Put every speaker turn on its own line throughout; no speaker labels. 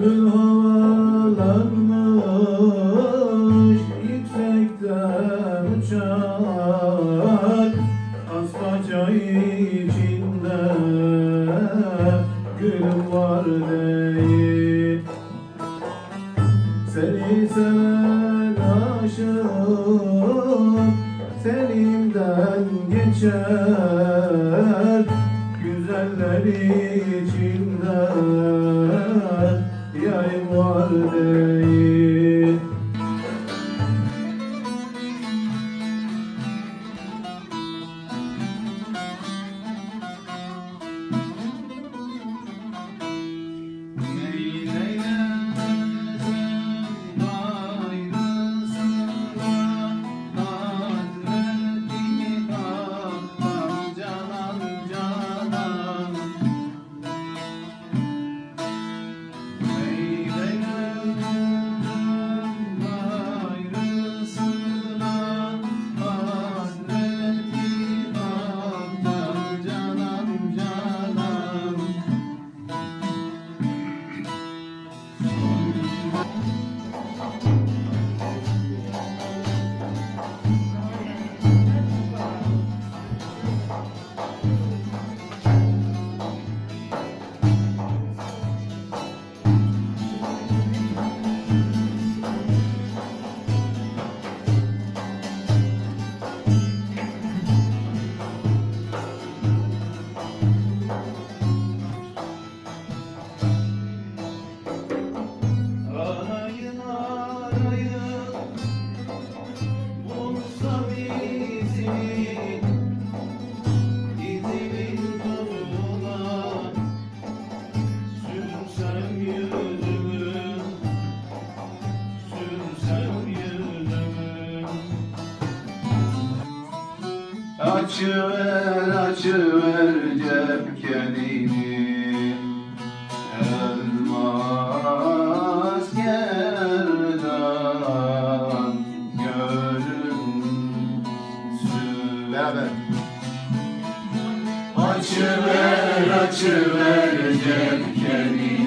Bülbül havalanmış Yüksekten uçar. Aspaça içinde Gülüm var değil. Seni seven aşık Selimden geçer. Güzeller Thank you. Açıver açıver cepkenini Elmas gerdan görünsün. Beraber Açıver açıver cepkenini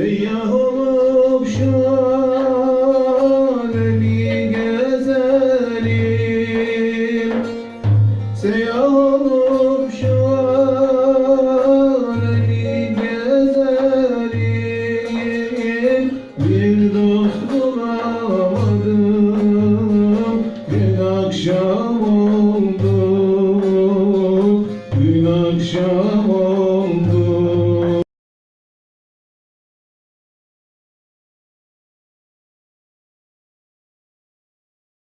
Seyyah olup şalemi gezelim. Seyyah olup şalemi gezelim. Bir dost bulamadım Bir akşam oldu.